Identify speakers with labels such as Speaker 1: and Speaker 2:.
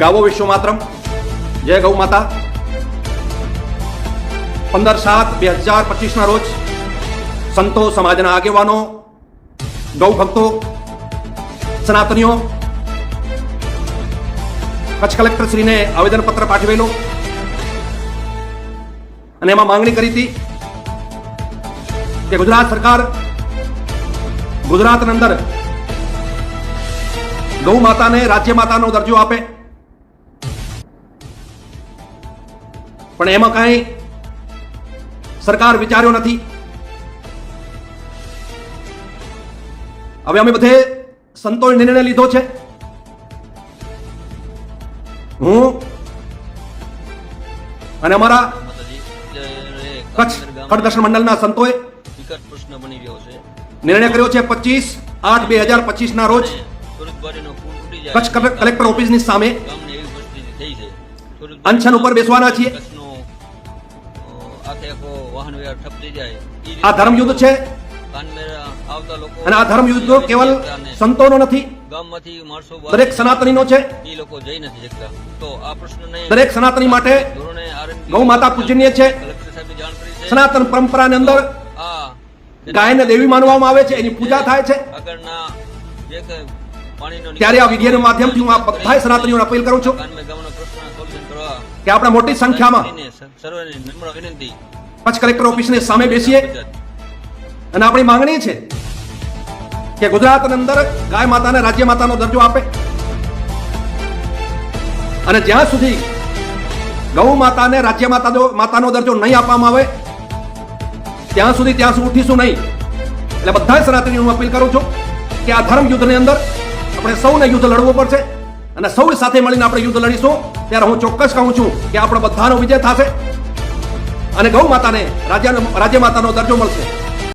Speaker 1: ગાવો વિશ્વ માત્રમ જય ગૌ માતા. પંદર સાત બે હજાર પચીસના રોજ સંતો સમાજના આગેવાનો, ગૌ ભક્તો, સનાતનીઓ, કચ્છ કલેક્ટરશ્રીને આવેદનપત્ર પાઠવેલું. અને એમાં માંગણી કરી હતી કે ગુજરાત સરકાર ગુજરાતની અંદર ગૌ માતાને રાજ્ય માતાનો દરજ્જો આપે. પણ એમાં કાંઈ સરકાર વિચાર્યો નથી. હવે અમે બધે સંતોષ નિર્ણય લીધો છે. હું અને અમારા કચ્છ ખડદર્શન મંડળના સંતોએ નિર્ણય કર્યો છે પચીસ આઠ બે હજાર રોજ
Speaker 2: પુલ તૂટી જાય.
Speaker 1: કચ્છ કલેક્ટર કલેક્ટર ઓફિસની સામે અનશન ઉપર બેસવાના છીએ.
Speaker 2: આખે વાહન વ્યવહાર ઠપ થઈ જાય.
Speaker 1: આ ધર્મયુદ્ધ છે?
Speaker 2: આવતા લોકો
Speaker 1: અને આ ધર્મયુદ્ધ કેવલ
Speaker 2: અને
Speaker 1: સંતોનો નથી.
Speaker 2: ગામમાંથી માણસો
Speaker 1: દરેક સનાતનીનો છે.
Speaker 2: એ લોકો જઈ નથી શકતા. તો આ પ્રશ્નને
Speaker 1: દરેક સનાતની માટે ગૌ માતા પૂજનીય છે. સનાતન પરંપરાની અંદર
Speaker 2: ગાય
Speaker 1: ગાયને દેવી માનવામાં આવે છે એની પૂજા થાય છે.
Speaker 2: આગળના જે
Speaker 1: ત્યારે આ વિડીયોના માધ્યમથી હું આ બધા સનાતનીઓને અપીલ કરું છું કે આપણે મોટી સંખ્યામાં કચ્છ કલેક્ટર ઓફિસની સામે બેસીએ. અને આપણી માંગણી છે કે ગુજરાતની અંદર ગાય માતાને રાજ્ય માતાનો દરજ્જો આપે. અને જ્યાં સુધી ગૌ માતાને રાજ્ય માતાનો માતાનો દરજ્જો નહીં આપવામાં આવે ત્યાં સુધી ત્યાં સુધી ઉઠીશું નહીં. એટલે બધા સનાતનીઓ હું અપીલ કરું છું કે આ ધર્મ યુદ્ધની અંદર આપણે સૌને યુદ્ધ લડવું પડશે અને સૌ સાથે મળીને આપણે યુદ્ધ લડીશું. ત્યારે હું ચોક્કસ કહું છું કે આપણો બધાનો વિજય થશે અને ગૌ માતાને રાજ્ય રાજ્ય માતાનો દરજ્જો મળશે.